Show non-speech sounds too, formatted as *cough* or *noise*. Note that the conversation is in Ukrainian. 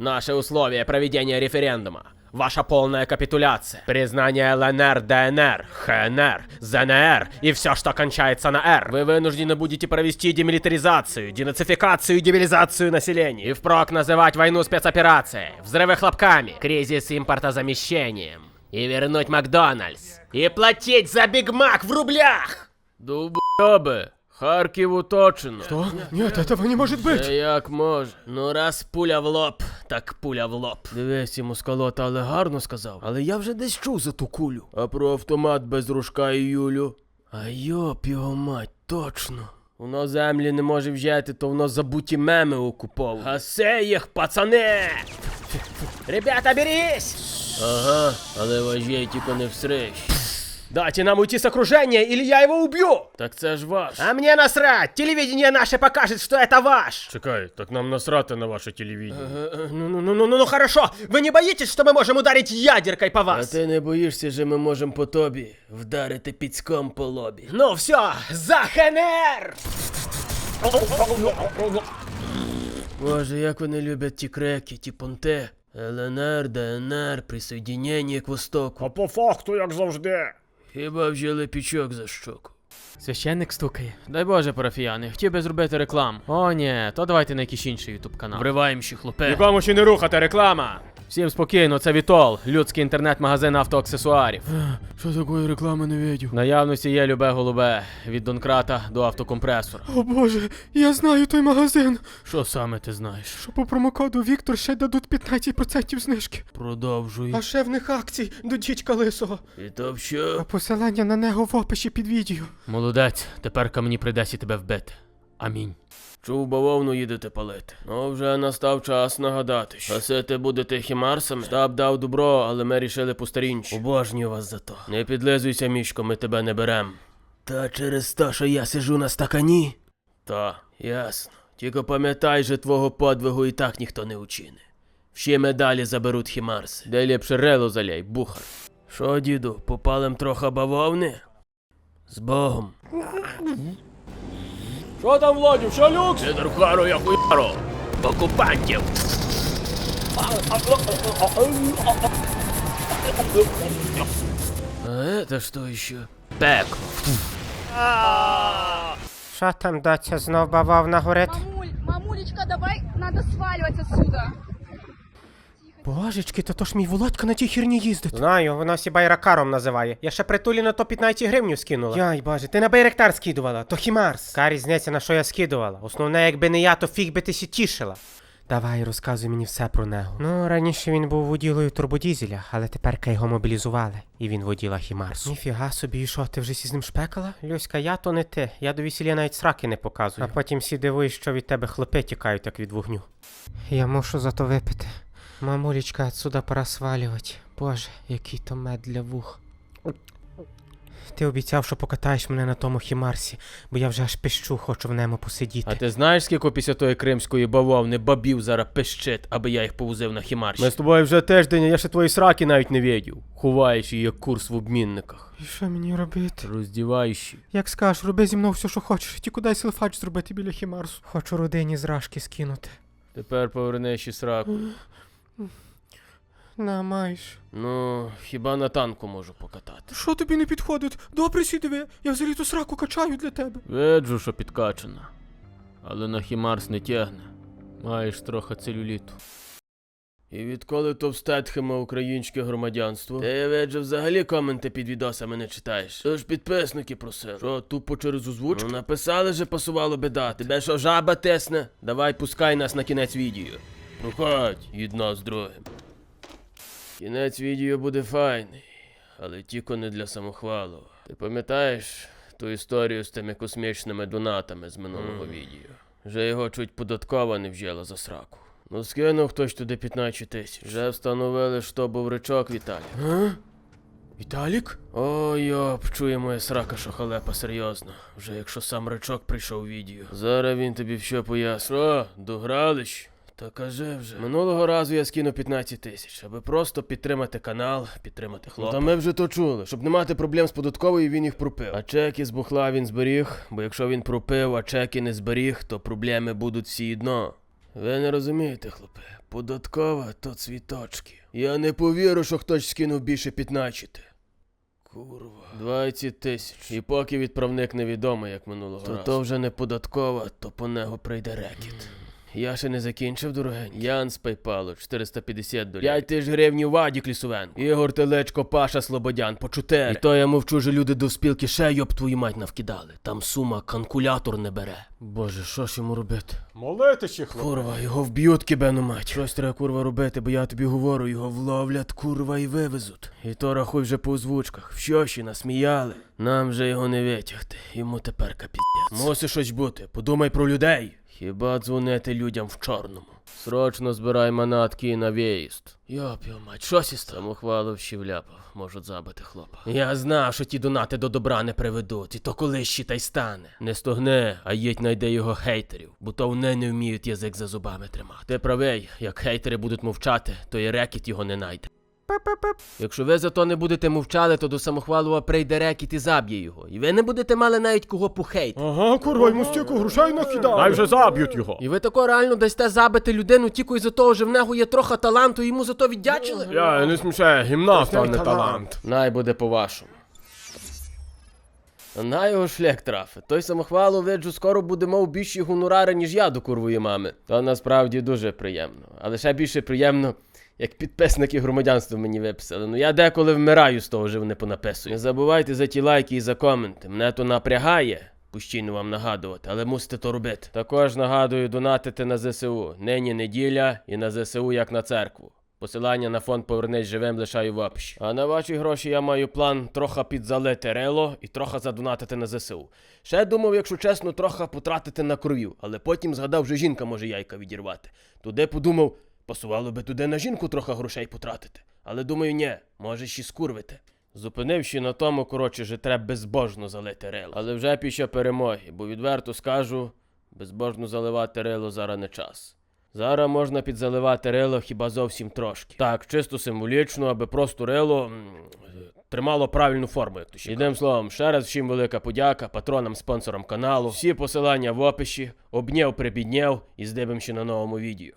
Наши условия проведения референдума. Ваша полная капитуляция. Признание ЛНР, ДНР, ХНР, ЗНР и все, что кончается на Р. Вы вынуждены будете провести демилитаризацию, денацификацию и дебилизацию населения. И впрок называть войну спецоперацией, взрывы хлопками, кризис импортозамещением. И вернуть Макдональдс. И платить за Биг Мак в рублях! Дубёбы, Харків уточено. Что? Нет, этого не может быть! Це як може. Ну раз пуля в лоб, так пуля в лоб. Дивись, йому сколота, але гарно сказав. Але я вже десь чув за ту кулю. А про автомат без ружка і Юлю. А йоп його мать, точно. Воно землі не може взяти, то воно забуті меми окуповує. Гасе їх, пацани! Ребята, берись! Ага, але важей тільки не всрищ. Дайте нам уйти с окружения, или я его убью! Так це ж ваш. А мне насрать! Телевидение наше покажет, что это ваш! Чекай, так нам насрати на ваше телевидение. Ну, ну, ну, ну, ну, ну, хорошо! Вы не боитесь, что мы можем ударить ядеркой по вас? А ти не боїшся, що ми можемо по тобі вдарити піцком по лобі. Ну все, за ХНР! Боже, як вони люблять ті креки, ті понте. ЛНР, ДНР, присоединення к Востоку. А по факту, як завжди. Хіба взяли пічок за щоку. Священник стукає. Дай Боже, парафіяни, хотів би зробити рекламу. О, ні, то давайте на якийсь інший ютуб канал. Вриваємо ще хлопе. Нікому ще не рухати, реклама! Всім спокійно, це Вітол, людський інтернет-магазин автоаксесуарів. Що такої реклами не видів? Наявності є любе голубе, від донкрата до автокомпресора. О боже, я знаю той магазин. Що саме ти знаєш? Що по промокоду Віктор ще дадуть 15% знижки. Продовжуй. А ще в них акцій до дідька лисого. І то А що? посилання на нього в описі під відео. Молодець, тепер мені прийдеться тебе вбити. Амінь. Чув бавовну їдете палити. Ну, вже настав час нагадати. що Гасити будете хімарсами. Штаб дав добро, але ми рішили постарінчі. Обожнюю вас за то. Не підлизуйся, мішко, ми тебе не берем. Та через те, що я сижу на стакані? Та, ясно. Тільки пам'ятай, що твого подвигу і так ніхто не учине. Всі медалі заберуть хімарси. Де ліпше рело заляй, бухар. Що, діду, попалим трохи бавовни? З Богом. Що там, Владю, що люкс? Підорхару я хуяру! Окупантів! А это что еще? Пекло. Що там, доця, знов бавовна горить? Мамуль, мамулечка, давай, надо сваливать отсюда. Божечки, то то ж мій Володька на тій херні їздить. Знаю, вона всі байракаром називає. Я ще притулі на то 15 гривнів скинула. Яй, боже, ти на байрактар скидувала, то хімарс. Ка різниця, на що я скидувала. Основне, якби не я, то фіг би ти сі тішила. Давай, розказуй мені все про нього. Ну, раніше він був воділою турбодізеля, але тепер його мобілізували, і він воділа хімарсу. Ніфіга собі, і що, ти вже сі з ним шпекала? Люська, я то не ти. Я до весілля навіть сраки не показую. А потім всі дивують, що від тебе хлопи тікають, як від вогню. Я мушу зато випити. Мамулечка, отсюда пора свалювати. Боже, який то мед для вух. Ти обіцяв, що покатаєш мене на тому хімарсі, бо я вже аж пищу, хочу в ньому посидіти. А ти знаєш, скільки після тої кримської бавовни бабів зараз пищить, аби я їх повозив на хімарші? Ми з тобою вже тиждень, а я ще твої сраки навіть не видів. Ховаєш її як курс в обмінниках. І що мені робити? Роздіваєш. її. Як скажеш, роби зі мною все, що хочеш, тільки дай селфач зробити біля хімарсу. Хочу родині зражки скинути. Тепер поверни ще сраку. *gasps* *gasps* На, маєш. Ну, хіба на танку можу покатати. Що тобі не підходить? Добре сідиве, я взагалі ту сраку качаю для тебе. Виджу, що підкачана. Але на хімарс не тягне. Маєш трохи целюліту. І відколи то в Стетхема українське громадянство? Ти я виджу взагалі коменти під відосами не читаєш. Тож підписники просили. Що, тупо через озвучку? Ну написали же пасувало би дати. Тебе що жаба тесне? Давай пускай нас на кінець відео. Проходь, єдна з другим. Кінець відео буде файний, але тільки не для самохвалу. Ти пам'ятаєш ту історію з тими космічними донатами з минулого відео? Вже його чуть податкова не вжила за сраку. Ну скинув хтось туди 15 тисяч. Вже встановили, що був речок Віталій. А? Віталік? Ой, йоп, чує моя срака, що халепа серйозно. Вже якщо сам речок прийшов у відео. Зараз він тобі все пояснить. Що, догралиш? Та кажи вже. Минулого разу я скинув 15 тисяч, аби просто підтримати канал, підтримати хлопця. Та ми вже то чули. Щоб не мати проблем з податковою, він їх пропив. А чеки з бухла він зберіг, бо якщо він пропив, а чеки не зберіг, то проблеми будуть всі одно. Ви не розумієте, хлопе. Податкова то цвіточки. Я не повірю, що хтось скинув більше 15. Курва. 20 тисяч. І поки відправник невідомий, як минулого то разу. То вже не податкова, то по нього прийде рекет. Я ще не закінчив, дорогенький. Ян з PayPal 450 доларів. 5 тисяч гривень Вадік Лісовенко. Ігор Телечко, Паша Слободян, по 4. І то я мовчу, що люди до спілки ще йоб твою мать навкидали. Там сума калькулятор не бере. Боже, що ж йому робити? Молити ще, хлопці. Курва, його вб'ють кибену мать. Щось треба курва робити, бо я тобі говорю, його вловлять, курва, і вивезуть. І то рахуй вже по озвучках. В щоші насміяли. Нам же його не витягти. Йому тепер капітець. Мусить щось бути. Подумай про людей. Хіба дзвонити людям в чорному? Срочно збирай манатки на виїзд. Йоп, йо мать, щось із Самохваловщі вляпав, можуть забити хлопа. Я знав, що ті донати до добра не приведуть, і то коли ще та й стане. Не стогни, а їдь найде його хейтерів, бо то вони не вміють язик за зубами тримати. Ти правий, як хейтери будуть мовчати, то і рекіт його не найде. Якщо ви зато не будете мовчали, то до самохвалова прийде рекіт і заб'є його. І ви не будете мали навіть кого похейти. Ага, курва, йому стільки грошей накидали. Най вже заб'ють його. І ви тако реально дасте забити людину тільки із-за того, що в нього є трохи таланту, і йому за то віддячили? Я не смішаю, гімнаст, а не талант. Най буде по-вашому. На його шлях трафи. Той самохвалу виджу скоро буде мав більші гонорари, ніж я до курвої мами. То насправді дуже приємно. Але ще більше приємно, як підписники громадянства мені виписали. Ну я деколи вмираю з того, що вони понаписують. Не забувайте за ті лайки і за коменти. Мене то напрягає. Постійно вам нагадувати, але мусите то робити. Також нагадую донатити на ЗСУ. Нині неділя і на ЗСУ як на церкву. Посилання на фонд Повернись живим лишаю в описі. А на ваші гроші я маю план трохи підзалити рело і трохи задонатити на ЗСУ. Ще думав, якщо чесно, трохи потратити на кров'ю, але потім згадав, що жінка може яйка відірвати. Туди подумав, пасувало би туди на жінку трохи грошей потратити. Але думаю, ні, може ще скурвити. Зупинивши на тому, коротше, що треба безбожно залити рело. Але вже після перемоги, бо відверто скажу, безбожно заливати рело зараз не час. Зараз можна підзаливати рело хіба зовсім трошки. Так, чисто символічно, аби просто рело м, тримало правильну форму, як то ще. Ідем словом, ще раз всім велика подяка патронам, спонсорам каналу. Всі посилання в описі. Обняв, прибідняв і здивимося на новому відео.